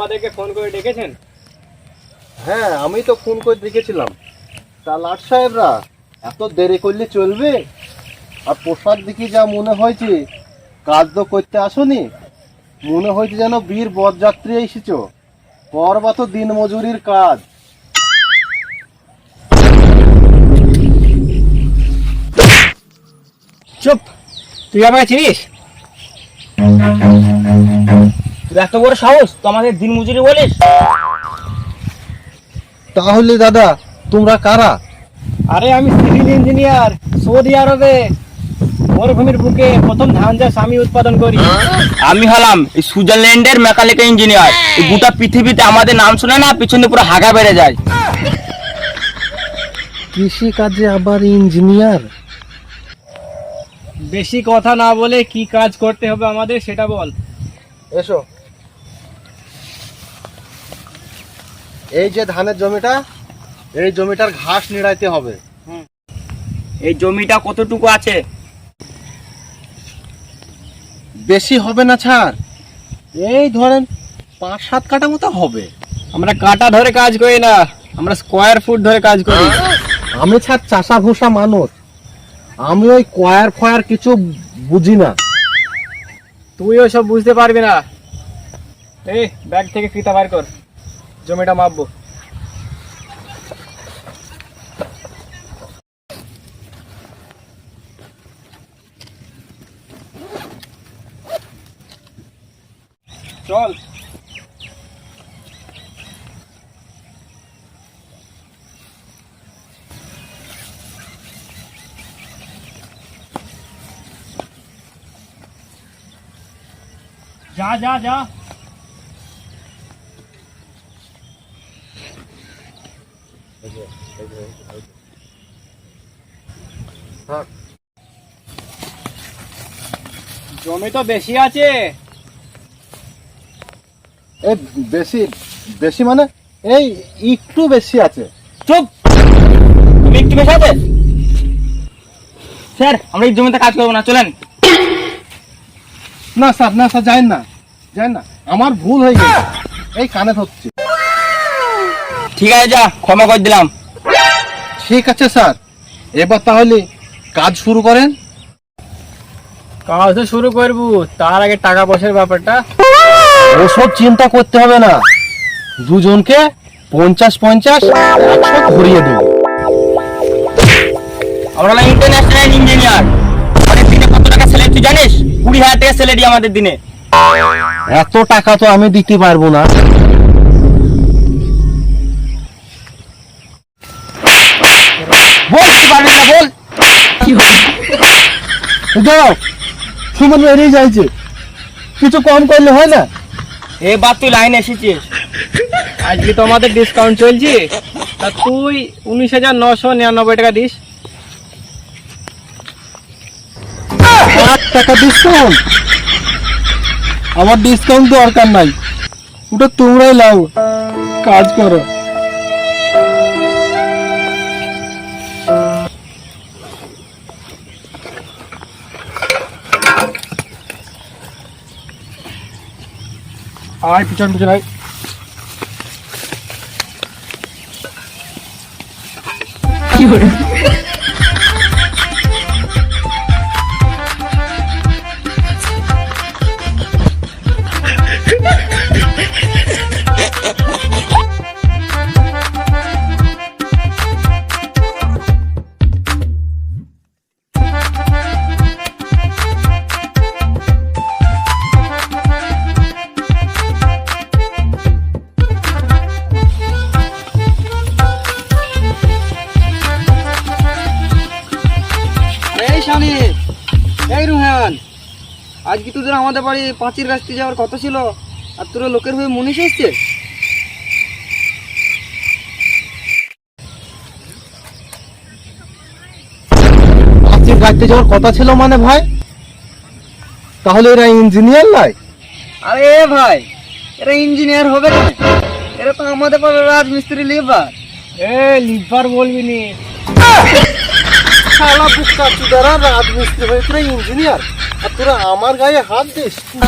আমাদেরকে ফোন করে ডেকেছেন? হ্যাঁ আমি তো ফোন করে দেখেছিলাম তা লাট সাহেবরা এত দেরি করলে চলবে? আর পোশাক দেখি যা মনে হয়েছে কাজ তো করতে আসনি মনে হয়েছে যেন বীর বরযাত্রী এসেছ। করবা তো দিন মজুরির কাজ। চুপ তুই আমাকে চিনিস? তুই এত বড় সাহস? তো আমাদের দিন মজুরি বলিস? তাহলে দাদা তোমরা কারা? আরে আমি সিভিল ইঞ্জিনিয়ার সৌদি আরবে। মরুভূমির বুকে প্রথম ধান চাষ আমি উৎপাদন করি। আমি হলাম এই সুইজারল্যান্ডের মেকানিক্যাল ইঞ্জিনিয়ার। এই গোটা পৃথিবীতে আমাদের নাম শুনে না পিছনে পুরো হাগা বেড়ে যায়। কৃষি কাজে আবার ইঞ্জিনিয়ার? বেশি কথা না বলে কি কাজ করতে হবে আমাদের সেটা বল। এসো। এই যে ধানের জমিটা এই জমিটার ঘাস নিড়াইতে হবে। এই জমিটা কতটুকু আছে? বেশি হবে না ছাড়। এই ধরেন পাঁচ সাত কাটা মতো হবে। আমরা কাটা ধরে কাজ করি না আমরা স্কোয়ার ফুট ধরে কাজ করি। আমি ছাড় চাষা ভূষা মানুষ। আমি ওই কয়ার ফয়ার কিছু বুঝি না। তুই ওই সব বুঝতে পারবি না। এই ব্যাগ থেকে ফিতা বার কর। জমিটা মাপবো চল যা যা যা জমি তো বেশি আছে। এই বেশি বেশি মানে? এই একটু বেশি আছে। চুপ! তুমি একটু বেশি আছে? স্যার আমরা এই জমিতে কাজ করব না চলেন। না স্যার না স্যার যাই না যাই না। আমার ভুল হয়ে গেছে। এই কানে ধরছে। ঠিক আছে যা ক্ষমা করে দিলাম। ঠিক আছে স্যার। এবার তাহলে কাজ শুরু করেন। কাজ তো শুরু করব তার আগে টাকা পয়সার ব্যাপারটা। ওসব চিন্তা করতে হবে না। দুজনকে পঞ্চাশ পঞ্চাশ একশো ধরিয়ে দেবো। আমরা হলাম ইন্টারন্যাশনাল ইঞ্জিনিয়ার আমাদের দিনে কত টাকা স্যালারি তুই জানিস? কুড়ি হাজার টাকা স্যালারি আমাদের দিনে। এত টাকা তো আমি দিতে পারব না। যাও সুমন বেরিয়ে যাইছে। কিছু কম করলে হয় না? এবার তুই লাইনে এসেছিস। আজকে তো আমাদের ডিসকাউন্ট চলছে। তা তুই উনিশ হাজার নশো নিরানব্বই টাকা দিস। আট টাকা ডিসকাউন্ট আমার ডিসকাউন্ট দরকার নাই। ওটা তোমরাই লাও। কাজ করো। আয় পিছন পিছন আয়। এই শানি এই রুহান আজকে তোদের আমাদের বাড়ি পাঁচির রাস্তায় যাওয়ার কথা ছিল আর তোরা লোকের হয়ে মনীষ এসছে আজকে গাড়িতে যাওয়ার কথা ছিল মানে ভাই? তাহলে এরা ইঞ্জিনিয়ার লাই? আরে ভাই এরা ইঞ্জিনিয়ার হবে না। এরা তো আমাদের পাড়ার রাজমিস্ত্রি লেবার এ লিভার বলবি নি। শালা বুকা চুদারা রাজমিস্ত্রি হয়ে তোরা ইঞ্জিনিয়ার আর তোরা আমার গায়ে হাত দিস কি